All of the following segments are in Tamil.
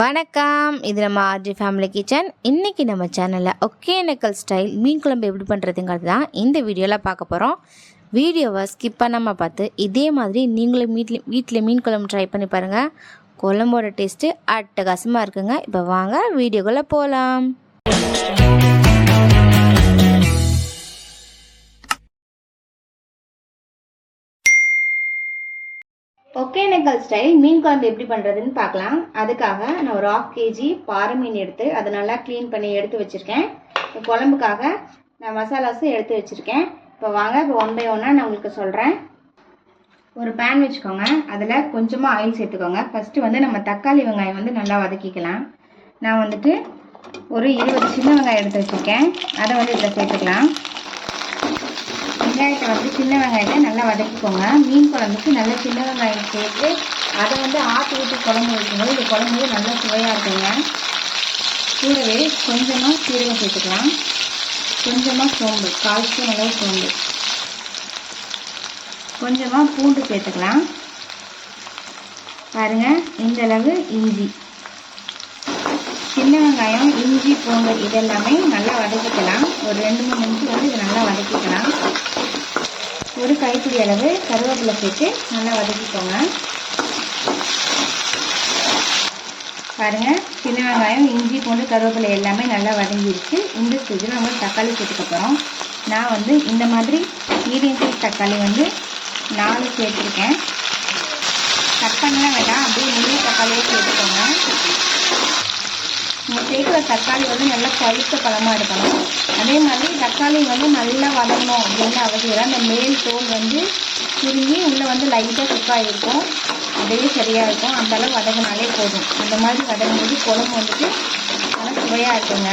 வணக்கம். இது நம்ம ஆர்ஜி ஃபேமிலி கிச்சன் இன்றைக்கி நம்ம சேனலில் ஒகேனக்கல் ஸ்டைல் மீன் குழம்பு எப்படி பண்ணுறதுங்கிறது தான் இந்த வீடியோவில் பார்க்க போகிறோம் வீடியோவை ஸ்கிப் பண்ணாமல் பார்த்து இதே மாதிரி நீங்களும் வீட்டில் வீட்டில் மீன் குழம்பு ட்ரை பண்ணி பாருங்கள் குழம்போட டேஸ்ட்டு அட்டகாசமாக இருக்குங்க. இப்போ வாங்க வீடியோக்குள்ளே போகலாம் ஒகேனக்கல் ஸ்டைல் மீன் குழம்பு எப்படி பண்ணுறதுன்னு பார்க்கலாம். அதுக்காக நான் ஒரு ஆஃப் கேஜி பாறை மீன் எடுத்து அதை நல்லா க்ளீன் பண்ணி எடுத்து வச்சுருக்கேன். குழம்புக்காக நான் மசாலாஸும் எடுத்து வச்சுருக்கேன். இப்போ வாங்க இப்போ ஒன் பை ஒன்னாக நான் உங்களுக்கு சொல்கிறேன் ஒரு பேன் வச்சுக்கோங்க. அதில் கொஞ்சமாக ஆயில் சேர்த்துக்கோங்க. ஃபஸ்ட்டு வந்து நம்ம தக்காளி வெங்காயம் வந்து நல்லா வதக்கிக்கலாம். நான் வந்துட்டு ஒரு இருபது சின்ன வெங்காயம் எடுத்து வச்சுருக்கேன். அதை வந்து இதில் சேர்த்துக்கலாம். வெங்காயத்தை வந்து சின்ன வெங்காயத்தை நல்லா வதக்கிக்கோங்க. மீன் குழம்புக்கு நல்லா சின்ன வெங்காயம் சேர்த்து அதை வந்து ஆற்றி ஊற்றி குழம்பு வைக்கும்போது இந்த குழம்பு நல்லா சுவையாக இருக்குங்க. கூடவே கொஞ்சமாக சீரகம் சேர்த்துக்கலாம். கொஞ்சமாக சோம்பு கால் ஸ்பூன் அளவு சோம்பு. கொஞ்சமாக பூண்டு சேர்த்துக்கலாம். பாருங்கள் இந்த அளவு இஞ்சி. சின்ன வெங்காயம் இஞ்சி பூண்டு இதெல்லாமே நல்லா வதக்கிக்கலாம். ஒரு ரெண்டு மூணு நிமிஷம் வந்து இதை நல்லா வதக்கிக்கலாம். ஒரு கைப்பிடி அளவு கருவேப்பிலை சேர்த்து நல்லா வதக்கிக்கோங்க. பாருங்கள் சின்ன வெங்காயம் இஞ்சி பூண்டு கருவேப்பிலை எல்லாமே நல்லா வதங்கிடுச்சு இந்த ஸ்டேஜில் நம்ம தக்காளி சேர்த்துக்க போகிறோம் நான் வந்து இந்த மாதிரி மீடியம் சைஸ் தக்காளி வந்து நாலு சேர்த்துருக்கேன். கட் பண்ணலாம் வேண்டாம். அப்படியே முழு தக்காளியே சேர்த்துக்கோங்க. கேட்குற தக்காளி வந்து நல்லா பழுத்த பழமாக இருக்கணும். அதே மாதிரி தக்காளி வந்து நல்லா வதங்கணும் அப்படின்னு அவசியம் இல்லை. அந்த மேல் தோல் வந்து சுருங்கி உள்ளே வந்து லைட்டாக குக்காக இருக்கும். அப்படியே சரியாக இருக்கும். அந்தளவு வதங்கினாலே போதும். அந்த மாதிரி வதங்கும்போது குழம்பு வந்துட்டு நல்லா சுவையாக இருக்குங்க.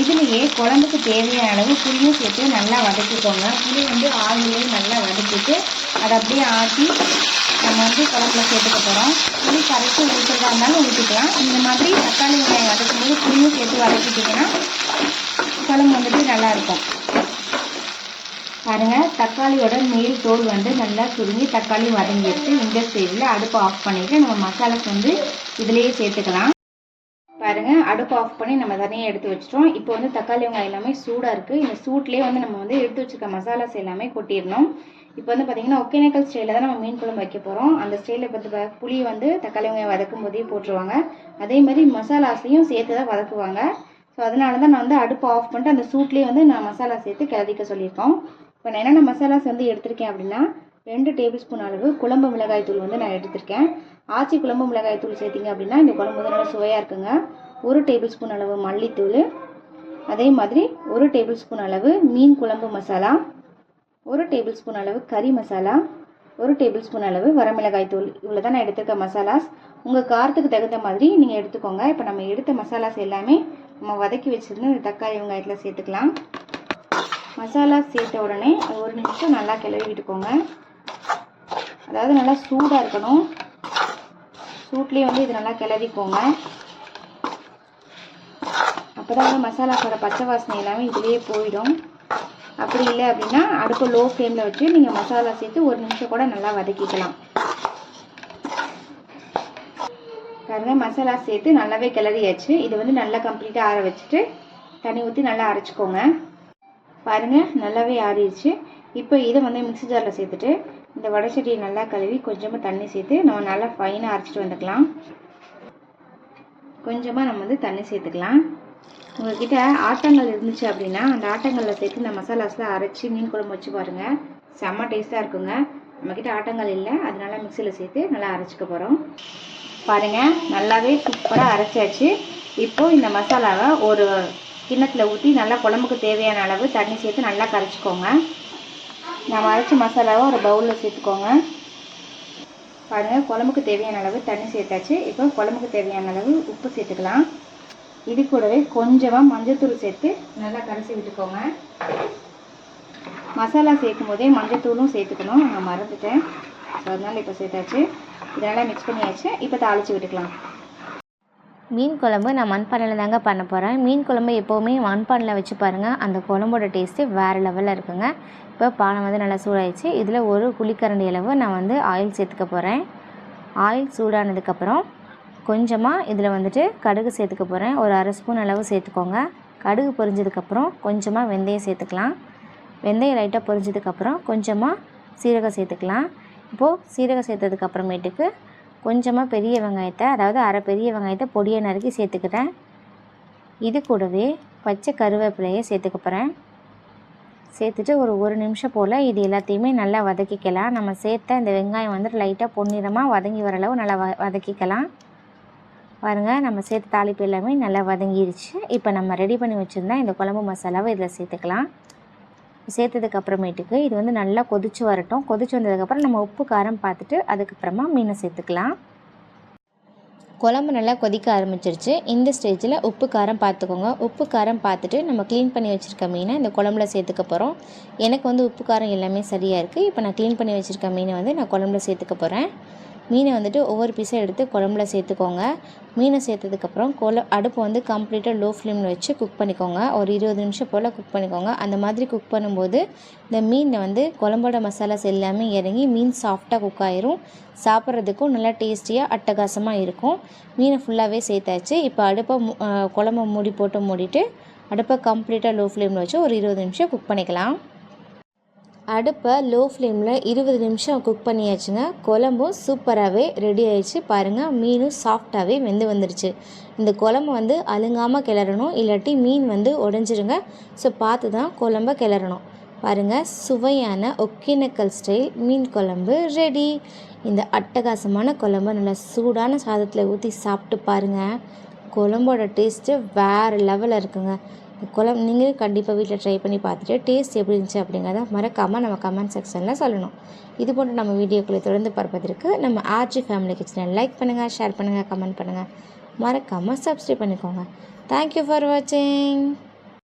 இதுலேயே குழம்புக்கு தேவையான அளவு புளியும் சேர்த்து நல்லா வதக்கிக்கோங்க. புளி வந்து ஆயிலே நல்லா வதக்கிட்டு அதை அப்படியே ஆட்டி நம்ம வந்து குழம்புல சேர்த்துக்க போகிறோம் புளி கரைச்சி ஊற்றுறதா இருந்தாலும் ஊற்றிக்கலாம் இந்த மாதிரி தக்காளி வெங்காயம் வதக்கும் போது புளியும் சேர்த்து வதக்கிட்டிங்கன்னா குழம்பு வந்துட்டு நல்லாயிருக்கும் பாருங்கள் தக்காளியோட மேல் தோல் வந்து நல்லா சுருங்கி தக்காளி வதங்கிடுச்சு இந்த ஸ்டேஜில் அடுப்பை ஆஃப் பண்ணிவிட்டு நம்ம மசாலாக்கு வந்து இதிலேயே சேர்த்துக்கலாம். பாருங்கள் அடுப்பு ஆஃப் பண்ணி நம்ம தனியாக எடுத்து வச்சிட்டோம். இப்போ வந்து தக்காளி வெங்காயம் எல்லாமே சூடாக இருக்குது இந்த சூட்லேயே வந்து நம்ம வந்து எடுத்து வச்சிருக்க மசாலாஸ் எல்லாமே கொட்டிடணும். இப்போ வந்து பார்த்தீங்கன்னா ஒகேனக்கல் ஸ்டைலில் தான் நம்ம மீன் குழம்பு வைக்க போகிறோம் அந்த ஸ்டைலில் பார்த்து புளி வந்து தக்காளி வெங்காயம் வதக்கும் போதே போட்டுருவாங்க. அதே மாதிரி மசாலாஸையும் சேர்த்து தான் வதக்குவாங்க. ஸோ அதனால தான் நான் வந்து அடுப்பு ஆஃப் பண்ணிட்டு அந்த சூட்லேயே வந்து நான் மசாலா சேர்த்து கிளறிக்க சொல்லியிருக்கோம். இப்போ நான் என்னென்ன மசாலாஸ் வந்து எடுத்திருக்கேன் அப்படின்னா ரெண்டு டேபிள் ஸ்பூன் அளவு குழம்பு மிளகாய் தூள் வந்து நான் எடுத்திருக்கேன். ஆச்சி குழம்பு மிளகாய் தூள் சேர்த்திங்க அப்படின்னா இந்த குழம்பு வந்து நல்லா சுவையாக இருக்குங்க. ஒரு டேபிள் ஸ்பூன் அளவு மல்லித்தூள். அதே மாதிரி ஒரு டேபிள் ஸ்பூன் அளவு மீன் குழம்பு மசாலா. ஒரு டேபிள் ஸ்பூன் அளவு கறி மசாலா. ஒரு டேபிள் ஸ்பூன் அளவு வரமிளகாய் தூள். இவ்வளோ தான் நான் எடுத்திருக்க மசாலாஸ். உங்கள் காரத்துக்கு தகுந்த மாதிரி நீங்கள் எடுத்துக்கோங்க. இப்போ நம்ம எடுத்த மசாலாஸ் எல்லாமே நம்ம வதக்கி வச்சுருந்து இந்த தக்காளி வெங்காயத்தில் சேர்த்துக்கலாம். மசாலா சேர்த்த உடனே அது ஒரு நிமிஷம் நல்லா கிளறி விட்டுக்கோங்க அதாவது நல்லா சூடாக இருக்கணும். சூட்லேயே வந்து இது நல்லா கிளறிக்கோங்க. அப்போ தான் வந்து மசாலாஸோட பச்சை வாசனை எல்லாமே இதுலேயே போயிடும். அப்படி இல்லை அப்படின்னா அடுப்பு லோ ஃப்ளேமில் வச்சு நீங்கள் மசாலா சேர்த்து ஒரு நிமிஷம் கூட நல்லா வதக்கிக்கலாம். பாருங்கள் மசாலா சேர்த்து நல்லாவே கிளறியாச்சு. இது வந்து நல்லா கம்ப்ளீட்டாக ஆற வச்சுட்டு தண்ணி ஊற்றி நல்லா அரைச்சிக்கோங்க. பாருங்கள் நல்லாவே ஆறிடுச்சு. இப்போ இதை வந்து மிக்ஸி ஜாரில் சேர்த்துட்டு இந்த வடைச்சட்டியை நல்லா கழுவி கொஞ்சமாக தண்ணி சேர்த்து நம்ம நல்லா ஃபைனாக அரைச்சிட்டு வந்துக்கலாம். கொஞ்சமாக நம்ம வந்து தண்ணி சேர்த்துக்கலாம். உங்கள்கிட்ட ஆட்டங்கள் இருந்துச்சு அப்படின்னா அந்த ஆட்டங்களில் சேர்த்து இந்த மசாலாஸ்லாம் அரைச்சி மீன் குழம்பு வச்சு பாருங்கள் செம்ம டேஸ்ட்டாக இருக்குங்க. நம்மக்கிட்ட ஆட்டங்கள் இல்லை. அதனால மிக்சியில் சேர்த்து நல்லா அரைச்சிக்க போகிறோம் பாருங்கள் நல்லாவே சூப்பராக அரைச்சாச்சு. இப்போது இந்த மசாலாவை ஒரு கிண்ணத்தில் ஊற்றி நல்லா குழம்புக்கு தேவையான அளவு தண்ணி சேர்த்து நல்லா கரைச்சிக்கோங்க. நம்ம அரைச்ச மசாலாவை ஒரு பவுலில் சேர்த்துக்கோங்க. பாருங்கள் குழம்புக்கு தேவையான அளவு தண்ணி சேர்த்தாச்சு. இப்போ குழம்புக்கு தேவையான அளவு உப்பு சேர்த்துக்கலாம். இது கூடவே கொஞ்சமாக மஞ்சத்தூள் சேர்த்து நல்லா கரைச்சி விட்டுக்கோங்க. மசாலா சேர்க்கும் போதே மஞ்சத்தூளும் சேர்த்துக்கணும். நான் மறந்துட்டேன். ஸோ அதனால் இப்போ சேர்த்தாச்சு. இதனால் மிக்ஸ் பண்ணியாச்சு. இப்போ தாளித்து விட்டுக்கலாம். மீன் குழம்பு நான் மண்பானையில் தாங்க பண்ண போகிறேன் மீன் குழம்பு எப்போவுமே மண்பானையில் வச்சு பாருங்கள் அந்த குழம்போட டேஸ்ட்டு வேறு லெவலில் இருக்குங்க. இப்போ பானை வந்து நல்லா சூடாயிடுச்சு. இதில் ஒரு குழிக்கரண்டி அளவு நான் வந்து ஆயில் சேர்த்துக்க போகிறேன் ஆயில் சூடானதுக்கப்புறம் கொஞ்சமாக இதில் வந்துட்டு கடுகு சேர்த்துக்க போகிறேன் ஒரு அரை ஸ்பூன் அளவு சேர்த்துக்கோங்க. கடுகு பொரிஞ்சதுக்கப்புறம் கொஞ்சமாக வெந்தயம் சேர்த்துக்கலாம். வெந்தயம் லைட்டாக பொரிஞ்சதுக்கப்புறம் கொஞ்சமாக சீரகம் சேர்த்துக்கலாம். இப்போது சீரகம் சேர்த்ததுக்கப்புறமேட்டுக்கு கொஞ்சமாக பெரிய வெங்காயத்தை அதாவது அரை பெரிய வெங்காயத்தை பொடியை நறுக்கி சேர்த்துக்கிறேன். இது கூடவே பச்சை கருவேப்பிலையை சேர்த்துக்க போகிறேன் சேர்த்துட்டு ஒரு ஒரு நிமிஷம் போல் இது எல்லாத்தையுமே நல்லா வதக்கிக்கலாம். நம்ம சேர்த்த இந்த வெங்காயம் வந்துட்டு லைட்டாக பொன்னிறமாக வதங்கி வர அளவு நல்லா வ வதக்கிக்கலாம். பாருங்கள் நம்ம சேர்த்த தாளிப்பு எல்லாமே நல்லா வதங்கிருச்சு. இப்போ நம்ம ரெடி பண்ணி வச்சுருந்தா இந்த குழம்பு மசாலாவை இதில் சேர்த்துக்கலாம். சேர்த்ததுக்கு அப்புறமேட்டுக்கு இது வந்து நல்லா கொதிச்சு வரட்டும். கொதிச்சு வந்ததுக்கப்புறம் நம்ம உப்பு காரம் பார்த்துட்டு அதுக்கப்புறமா மீனை சேர்த்துக்கலாம். குழம்பு நல்லா கொதிக்க ஆரம்பிச்சிருச்சு. இந்த ஸ்டேஜில் உப்பு காரம் பார்த்துக்கோங்க. உப்பு காரம் பார்த்துட்டு நம்ம க்ளீன் பண்ணி வச்சுருக்க மீனை இந்த குழம்புல சேர்த்துக்க போகிறோம் எனக்கு வந்து உப்பு காரம் எல்லாமே சரியாக இருக்குது இப்போ நான் க்ளீன் பண்ணி வச்சுருக்க மீனை வந்து நான் குழம்புல சேர்த்துக்க போகிறேன் மீனை வந்துட்டு ஒவ்வொரு பீஸாக எடுத்து குழம்புல சேர்த்துக்கோங்க. மீனை சேர்த்ததுக்கப்புறம் கொல அடுப்பு வந்து கம்ப்ளீட்டாக லோ ஃப்ளேமில் வச்சு குக் பண்ணிக்கோங்க. ஒரு இருபது நிமிஷம் போல் குக் பண்ணிக்கோங்க. அந்த மாதிரி குக் பண்ணும்போது இந்த மீனை வந்து குழம்போட மசாலாஸ் எல்லாமே இறங்கி மீன் சாஃப்டாக குக் ஆயிரும். சாப்பிட்றதுக்கும் நல்லா டேஸ்டியாக அட்டகாசமாக இருக்கும். மீனை ஃபுல்லாகவே சேர்த்தாச்சு. இப்போ அடுப்பை மு- குழம்ப மூடி போட்டு மூடிட்டு அடுப்பை கம்ப்ளீட்டாக லோ ஃப்ளேமில் வச்சு ஒரு இருபது நிமிஷம் குக் பண்ணிக்கலாம். அடுப்பை லோ ஃப்ளேமில் இருபது நிமிஷம் குக் பண்ணியாச்சுங்க குழம்பும் சூப்பராகவே ரெடி ஆயிடுச்சு. பாருங்கள் மீனும் சாஃப்டாகவே வெந்து வந்துடுச்சு இந்த குழம்பு வந்து அழுங்காமல் கிளறணும் இல்லாட்டி மீன் வந்து உடஞ்சிருங்க. ஸோ பார்த்து தான் குழம்ப கிளறணும். பாருங்கள் சுவையான ஒகேனக்கல் ஸ்டைல் மீன் குழம்பு ரெடி இந்த அட்டகாசமான குழம்பு நல்லா சூடான சாதத்தில் ஊற்றி சாப்பிட்டு பாருங்கள் குழம்போட டேஸ்ட்டு வேறு லெவலில் இருக்குங்க. குழம்பு நீங்களும் கண்டிப்பாக வீட்டில் ட்ரை பண்ணி பார்த்துட்டு டேஸ்ட் எப்படி இருந்துச்சு அப்படிங்கிறத மறக்காமல் நம்ம கமெண்ட் செக்ஷனில் சொல்லணும். இது போன்ற நம்ம வீடியோக்களை தொடர்ந்து பார்ப்பதற்கு நம்ம ஆர்ஜி ஃபேமிலி கிச்சனை லைக் பண்ணுங்கள் ஷேர் பண்ணுங்கள் கமெண்ட் பண்ணுங்கள் மறக்காமல் சப்ஸ்கிரைப் பண்ணிக்கோங்க. தேங்க்யூ ஃபார் வாட்சிங்